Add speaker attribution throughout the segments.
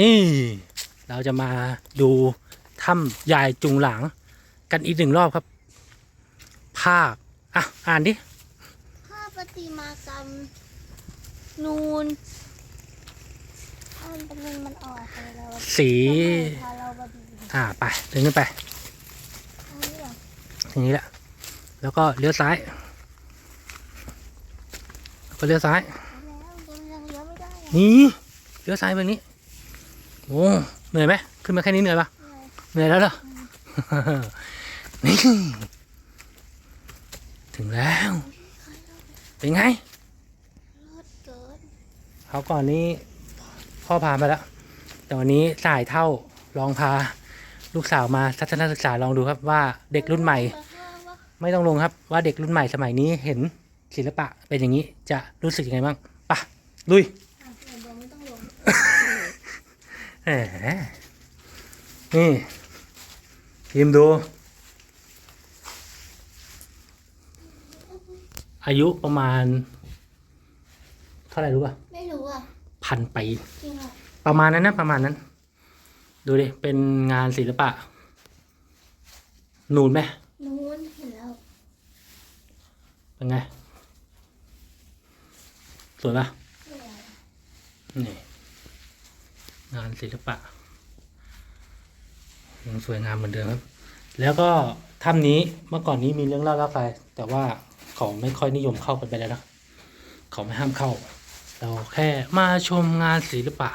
Speaker 1: นี่เราจะมาดูถ้ำยายจุงหลางกันอีกหนึ่งรอบครับ ภาคอะ อ่านดิ
Speaker 2: ภาพประติมากรรม นูนอันเป็นมันมันออกไปแล้ว
Speaker 1: สี
Speaker 2: พาเราบดี
Speaker 1: อ่า ไปเดินขึ้นไป
Speaker 2: อันนี้เหรอ
Speaker 1: อย่างนี้แหละ แล้วก็เลี้ยวซ้ายแล้วก็เลี้ยวซ้าย
Speaker 2: แล้วยังยังเลี้ยวไม่ได้อะ
Speaker 1: นี่เลี้ยวซ้ายแบบนี้ โอ้เหนื่อยไหมขึ้นมาแค่นี้เหนื่อยปะ
Speaker 2: เหนื่อย
Speaker 1: แล้วเหรอนี่ถึงแล้ว เป็นไง
Speaker 2: เขา
Speaker 1: ก่อนนี้พ่อพามาแล้ว แต่วันนี้สายเท่าลองพาลูกสาวมาทัศนศึกษาลองดูครับว่าเด็กรุ่นใหม่
Speaker 2: ไม่
Speaker 1: ต้องลงครับว่าเด็กรุ่นใหม่สมัยนี้เห็นศิลปะเป็นอย่างนี้จะรู้สึกยังไงบ้างปะลุย
Speaker 2: อะเดี๋ยวบอกไม่ต้องลง
Speaker 1: แหมนี่พิมพ์ดู อายุประมาณ เท่าไหร่รู้ป่ะ
Speaker 2: ไม่รู้อะ
Speaker 1: พันปี
Speaker 2: จริงอะ
Speaker 1: ประมาณนั้นนะประมาณนั้น ดูดิ เป็นงานศิลปะ นูนไหม
Speaker 2: นูนเห็นแล้ว
Speaker 1: เป็นไง สวยปะ
Speaker 2: สวย
Speaker 1: นี่ งานศิลปะยังสวยงามเหมือนเดิมครับ แล้วก็ถ้ำนี้เมื่อก่อนนี้มีเรื่องเล่าเล่าไปแต่ว่าเขาไม่ค่อยนิยมเข้ากันไปแล้วนะเขาไม่ห้ามเข้า เราแค่มาชมงานศิลปะ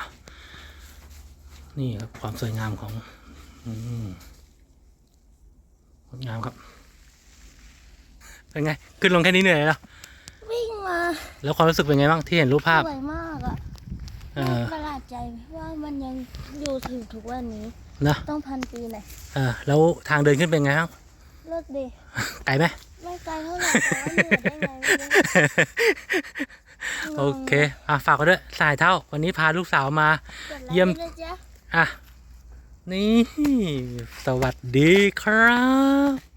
Speaker 1: นี่ครับความสวยงามของอืมงดงามครับ เป็นไง ขึ้นลงแค่นี้เหนื่อยแล้ว
Speaker 2: วิ่งมา
Speaker 1: แล้วความรู้สึกเป็นไงบ้างที่เห็นรูปภาพ
Speaker 2: สวยมากอะ
Speaker 1: เออ
Speaker 2: ประหลาดใจว่ามันยังอยู่ถึงทุกวันนี้
Speaker 1: นะ
Speaker 2: ต้องพันปีไหน
Speaker 1: เออแล้วทางเดินขึ้นเป็นไงครับ
Speaker 2: เลิกดี
Speaker 1: ไกลไหม
Speaker 2: ไม่ไกลเท่าไหร่แต่ว่าเหนื่อยได้ไงไม่รู้
Speaker 1: โอเคอะฝากกันด้วยสายเท่า วันนี้พาลูกสาวมา
Speaker 2: กดไลค์
Speaker 1: เยี่ยม
Speaker 2: ด้วยนะจ๊ะ
Speaker 1: อะ นี่ สวัสดีครับ